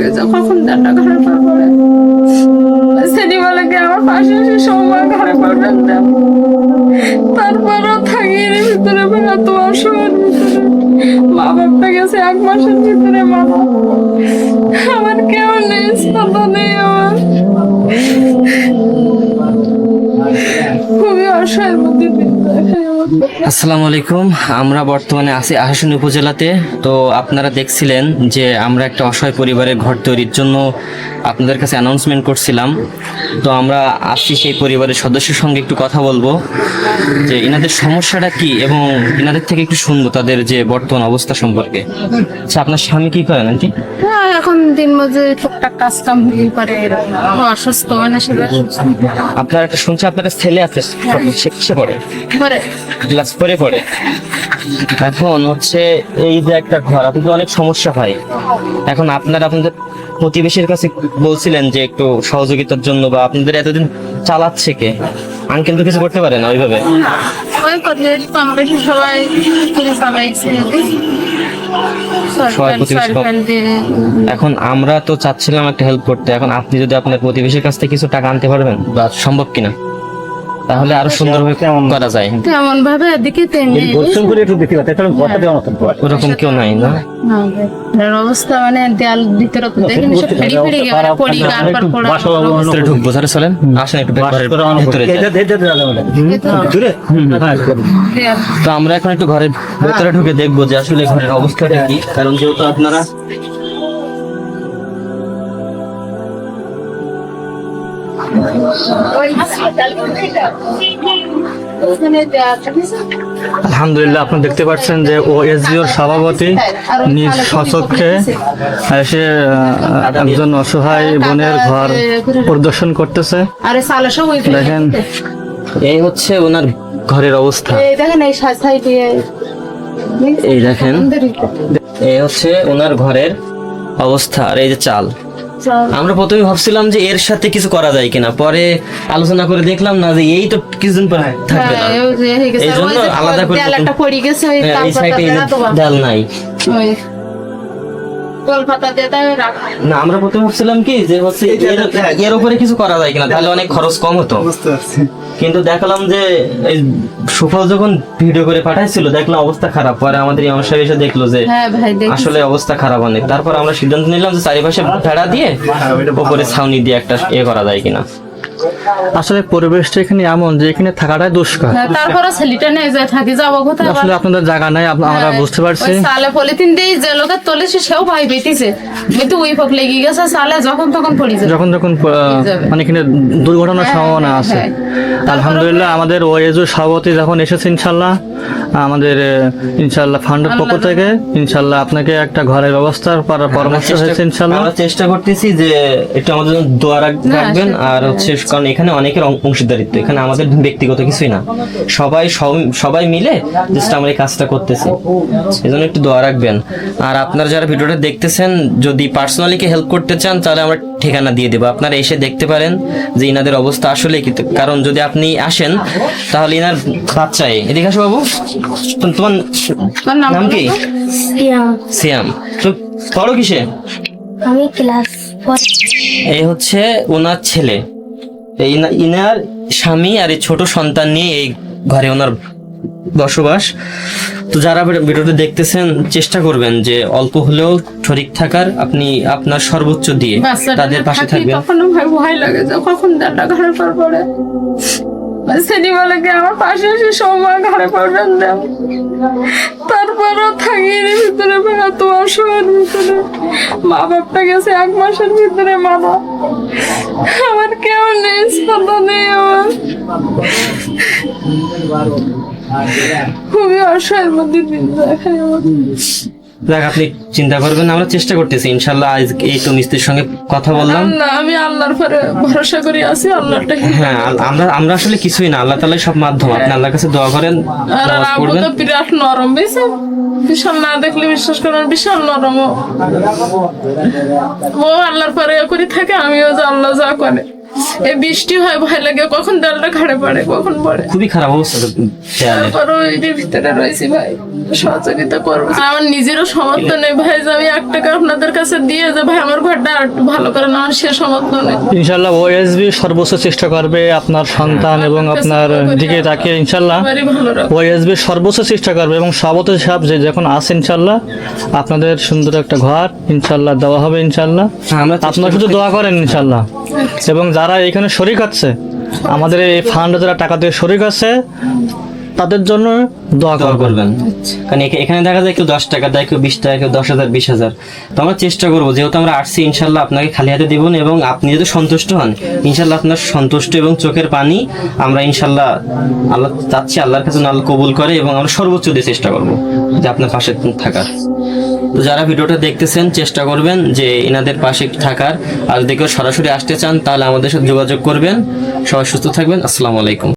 গেছে কখন দেড়টা ঘরে পড়বে সেটি আমার পাশে এসে সময় ঘরে পড়বেন না তারপরও থাকি ভিতরে বেড়া তো অসহায়ের ভিতরে। মা বাপটা গেছে এক মাসের ভিতরে, মা আসসালামু আলাইকুম। আমরা বর্তমানে আছি আহাসনী উপজেলাতে। তো আপনারা দেখছিলেন যে আমরা একটা অসহায় পরিবারের ঘর তৈরির জন্য আপনাদের কাছে অ্যানাউন্সমেন্ট করছিলাম। তো আমরা আসছি সেই পরিবারের সদস্যের সঙ্গে একটু কথা বলব। যে এনাদের সমস্যাটা কি এবং এনাদের থেকে একটু শুনব তাদের যে বর্তমান অবস্থা সম্পর্কে। আচ্ছা আপনার স্বামী কি করেন, আন্টি? এখন দিন মজুরি টুকটাক কাজ কাম করে অসুস্থ মানে সেটা আপনার একটা শুনছি আপনার একটা ছেলে আছে সে কিসে পড়ে? করে ক্লাস করে পড়ে। এখন হচ্ছে এই যে একটা ঘর আপনাদের অনেক সমস্যা হয়। এখন আপনারা আপনাদের প্রতিবেশীর কাছে বলছিলেন যে একটু সহযোগিতার জন্য বা আপনাদের এতদিন চালাচ্ছে কে? আঙ্কেল তো কিছু করতে পারে না ওইভাবে। ওই কথা কম বেশি সবাই সবাই প্রতিবেশী এখন আমরা তো চাচ্ছিলাম একটা হেল্প করতে। এখন আপনি যদি আপনার প্রতিবেশীর কাছ থেকে কিছু টাকা আনতে পারবেন বা সম্ভব কিনা? তাহলে আরও সুন্দরভাবে করা যায়? তেমন ভাবে এদিকে তেমনি পরিশ্রম করে একটু দেখতে পাচ্ছি একটা কথা দেওয়ার মতন তো ওরকম কেউ নাই না? অবস্থা মানে দেয়াল ভিতরে তো দেখেন সব ফেড়ি ফেড়ি গেছে পড়ি গান পার পড়া ভিতরে ঢুকবো তাহলে চলেন। আসেন একটু ঘরের ভেতরে? হ্যাঁ, তো আমরা এখন একটু ঘরের ভেতরে ঢুকে দেখব যে আসলে ঘরের অবস্থাটা কি। কারণ যেহেতু আপনারা আলহামদুলিল্লাহ, আপনি দেখতে পাচ্ছেন যে ও এসডিওর সভাপতি নিজ সচক্ষে এসে একজন অসহায় বোনের ঘর পরিদর্শন করতেছে। দেখেন, এই হচ্ছে ওনার ঘরের অবস্থা। এই দেখেন, এই হচ্ছে ওনার ঘরের অবস্থা আর এই যে চাল। আমরা প্রথমে ভাবছিলাম যে এর সাথে কিছু করা যায় কিনা। পরে আলোচনা করে দেখলাম না যে এই তো কিছুদিন পর থাকবে না। এই জন্য আলাদা করে পড়ে গেছে হ্যাঁ, এই সাইডে নাই। না আমরা প্রথমে ভাবছিলাম কি যে হচ্ছে এর- উপরে কিছু করা যায় কিনা তাহলে অনেক খরচ কম হতো। কিন্তু দেখলাম যে এই সুফল যখন ভিডিও করে পাঠাইছিল দেখলাম অবস্থা খারাপ। পরে আমাদের ইমাম সাহেব এসে দেখল যে হ্যাঁ আসলে অবস্থা খারাপ অনেক। তারপর আমরা সিদ্ধান্ত নিলাম যে চারিপাশে ভেড়া দিয়ে উপরে ছাউনি দিয়ে একটা ইয়ে করা যায় কিনা। আসলে পরিবেশটা এখানে এমন যে এখানে থাকাটাই দুষ্কর। হ্যাঁ, তারপরে ছেলেটা নিয়ে যায় থাকি যাব কোথায় আসলে আপনাদের জায়গা নাই আমরা বুঝতে পারছি। ওই সালে পলিথিন দিয়ে যে লোকের তোলেছে সেও ভাই পেতিছে কিন্তু ওই ফক লেগে গেছে সালে যখন তখন পড়ি যাবে। যখন যখন মানে এখানে দুর্ঘটনার হ্যাঁ, সম্ভাবনা হ্যাঁ, আছে। হ্যাঁ। আলহামদুলিল্লাহ আমাদের ওয়েজু সভাপতি যখন এসেছে ইনশাল্লাহ আমাদের ইনশাল্লাহ ফান্ডের পক্ষ থেকে ইনশাল্লাহ আপনাকে একটা ঘরের ব্যবস্থার পর- পরামর্শ হয়েছে ইনশাল্লাহ। আমরা চেষ্টা করতেছি যে একটু আমাদের জন্য দোয়া রাখবেন আর হচ্ছে কারণ এখানে অনেকের অংশীদারিত্ব এখানে আমাদের ব্যক্তিগত কিছুই না। সবাই সব- সবাই মিলে জাস্ট আমরা এই কাজটা করতেছি। এই জন্য একটু দোয়া রাখবেন। আর আপনারা যারা ভিডিওটা দেখতেছেন যদি পার্সোনালি কে হেল্প করতে চান তাহলে আমরা ঠিকানা দিয়ে দেবো। আপনারা এসে দেখতে পারেন যে ইনাদের অবস্থা আসলে কি। কারণ যদি আপনি আসেন তাহলে ইনার বাচ্চায় এদিকে আসো বাবু। তোমার নাম নাম কি? সিয়াম। সিয়াম। তো পড়ো কিসে? আমি ক্লাস ফোর এই হচ্ছে ওনার ছেলে। এই ইনার স্বামী আর এই ছোট সন্তান নিয়ে এই ঘরে ওনার বসবাস। তো যারা ভিডিও- ভিডিওটা দেখতেছেন চেষ্টা করবেন যে অল্প হলেও শরিক থাকার। আপনি আপনার সর্বোচ্চ দিয়ে তাদের পাশে থাকি থাকবেন। কখনো ভয় লাগে যে কখন দেড়টা ঘরে সেটি বলে কি আমার পাশে এসে সময় ঘরে পড়বেন দেন তারপরও থাকি ভিতরে বেড়া তো ভিতরে মা বাপটা গেছে এক মাসের ভিতরে মারা। আমার কেউ নেই সাদা নেই আমার। খুবই অসহায়ের মধ্যে দিন দেখায় আমার। দেখ আপনি চিন্তা করবেন আমরা চেষ্টা করতেছি। ইনশাল্লাহ আজ এই তো মিস্ত্রির সঙ্গে কথা বললাম। না আমি আল্লাহর পরে ভরসা করি আছি আল্লাহটা হ্যাঁ আল- আমরা আমরা আসলে কিছুই না আল্লাহ তালাই সব মাধ্যম। আপনি আল্লাহর কাছে দোয়া করেন আর নামাজ আবু পড়বেন। তো বিরাট নরম বুঝছ বিশাল না দেখলে বিশ্বাস করেন বিশাল নরম ও। ও আল্লাহর পরে ইয়ে করে থাকে আমিও যে আল্লাহ যা করে। এই বৃষ্টি হয় ভয় লাগে কখন পড়ে কখন পড়ে। খুবই খারাপ অবস্থা তারপরও ভিতরে রয়েছি ভাই সহযোগিতা করব। আমার নিজেরও সমর্থন নেই ভাই যে আমি এক টাকা আপনাদের কাছে দিয়ে যে ভাই আমার ঘরটা আর ভালো করে না সে সমর্থন নেই। ইনশাল্লাহ ওএসবি সর্বোচ্চ চেষ্টা করবে আপনার সন্তান এবং আপনার দিকে তাকিয়ে ইনশাল্লাহ ওএসবি সর্বোচ্চ চেষ্টা করবে এবং সভাপতি সাহেব যে যখন আসে ইনশাল্লাহ আপনাদের সুন্দর একটা ঘর ইনশাল্লাহ দেওয়া হবে ইনশাল্লাহ। হ্যাঁ, আপনারা শুধু দোয়া করেন ইনশাল্লাহ। এবং যারা এখানে শরিক আছে। আমাদের এই ফান্ডে যারা টাকা দিয়ে শরিক আছে তাদের জন্য দোয়া দোয়া করবেন। করবেন। কারণ এখা- এখানে দেখা যায় কেউ দশ টাকা দেয় কেউ বিশ টাকা কেউ দশ হাজার বিশ হাজার। তো আমরা চেষ্টা করব যেহেতু আমরা আসছি ইনশাল্লাহ আপনাকে খালি হাতে দিব এবং আপনি যদি সন্তুষ্ট হন ইনশাল্লাহ আপনার সন্তুষ্ট এবং চোখের পানি আমরা ইনশাল্লাহ আল্লাহ চাচ্ছি আল্লাহর কাছে আল্লাহ কবুল করে এবং আমরা সর্বোচ্চ দিয়ে চেষ্টা করব যে আপনার পাশে থাকার। তো যারা ভিডিওটা দেখতেছেন চেষ্টা করবেন যে এনাদের পাশে থাকার। আর যদি কেউ সরাসরি আসতে চান তাহলে আমাদের সাথে যোগাযোগ করবেন। সবাই সুস্থ থাকবেন। আসসালামু আলাইকুম।